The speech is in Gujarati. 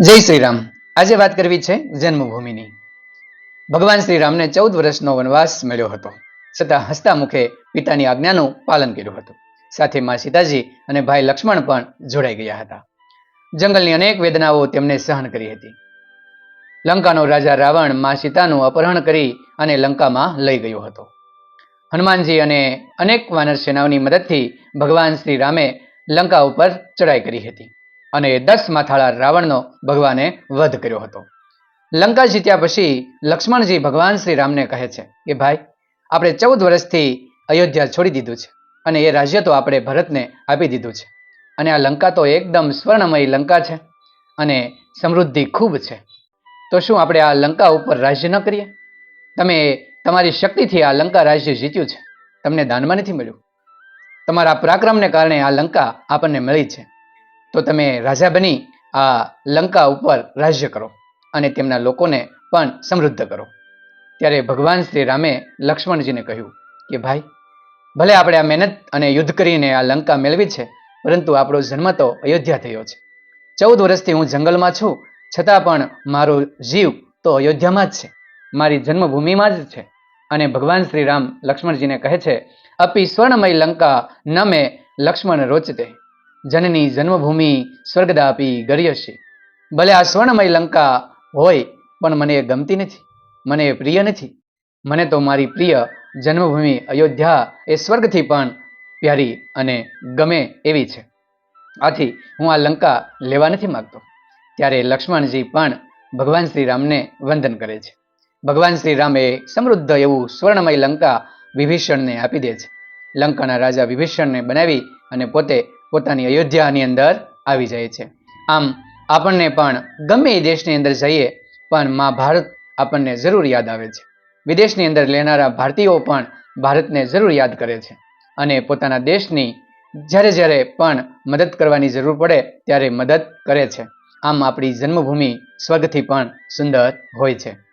જય શ્રી રામ આજે વાત કરવી છે જન્મભૂમિની. ભગવાન શ્રી રામને ચૌદ વર્ષનો વનવાસ મળ્યો હતો. છતાં હસતા મુખે પિતાની આજ્ઞાનું પાલન કર્યું હતું. સાથે માં સીતાજી અને ભાઈ લક્ષ્મણ પણ જોડાઈ ગયા હતા. જંગલની અનેક વેદનાઓ તેમને સહન કરી હતી. લંકાનો રાજા રાવણમાં સીતાનું અપહરણ કરી અને લંકામાં લઈ ગયો હતો. હનુમાનજી અને અનેક વાનર સેનાઓની મદદથી ભગવાન શ્રી રામે લંકા ઉપર ચડાઈ કરી હતી. અને દસ માથાળા રાવણનો ભગવાને વધ કર્યો હતો. લંકા જીત્યા પછી લક્ષ્મણજી ભગવાન શ્રી રામને કહે છે કે, ભાઈ, આપણે ચૌદ વર્ષથી અયોધ્યા છોડી દીધું છે અને એ રાજ્ય તો આપણે ભરતને આપી દીધું છે. અને આ લંકા તો એકદમ સ્વર્ણમય લંકા છે અને સમૃદ્ધિ ખૂબ છે. તો શું આપણે આ લંકા ઉપર રાજ્ય ન કરીએ? તમે તમારી શક્તિથી આ લંકા રાજ્ય જીત્યું છે. તમને દાનમાં નથી મળ્યું. તમારા પરાક્રમને કારણે આ લંકા આપણને મળી છે. તો તમે રાજા બની આ લંકા ઉપર રાજ્ય કરો અને તેમના લોકોને પણ સમૃદ્ધ કરો. ત્યારે ભગવાન શ્રી રામે લક્ષ્મણજીને કહ્યું કે, ભાઈ, ભલે આપણે આ મહેનત અને યુદ્ધ કરીને આ લંકા મેળવી છે, પરંતુ આપણો જન્મ તો અયોધ્યા થયો છે. ચૌદ વર્ષથી હું જંગલમાં છું, છતાં પણ મારો જીવ તો અયોધ્યામાં જ છે. મારી જન્મભૂમિમાં જ છે. અને ભગવાન શ્રી રામ લક્ષ્મણજીને કહે છે, અપી સ્વર્ણમય લંકા ન મેં લક્ષ્મણ રોચતે. જનની જન્મભૂમિ સ્વર્ગદાપી ગર્યશે ભલે આ સ્વર્ણમય લંકા હોય, પણ મને એ ગમતી નથી, મને એ પ્રિય નથી. મને તો મારી પ્રિય જન્મભૂમિ અયોધ્યા એ સ્વર્ગથી પણ પ્યારી અને ગમે એવી છે. આથી હું આ લંકા લેવા નથી માગતો. ત્યારે લક્ષ્મણજી પણ ભગવાન શ્રી રામને વંદન કરે છે. ભગવાન શ્રી રામે સમૃદ્ધ એવું સ્વર્ણમય લંકા વિભીષણને આપી દે છે. લંકાના રાજા વિભીષણને બનાવી અને પોતે પોતાની અયોધ્યાની અંદર આવી જાય છે. આમ, આપણને પણ ગમે એ દેશની અંદર જઈએ, પણ મા ભારત આપણને જરૂર યાદ આવે છે. વિદેશની અંદર લેનારા ભારતીયો પણ ભારતને જરૂર યાદ કરે છે અને પોતાના દેશની જ્યારે જ્યારે પણ મદદ કરવાની જરૂર પડે ત્યારે મદદ કરે છે. આમ, આપણી જન્મભૂમિ સ્વર્ગથી પણ સુંદર હોય છે.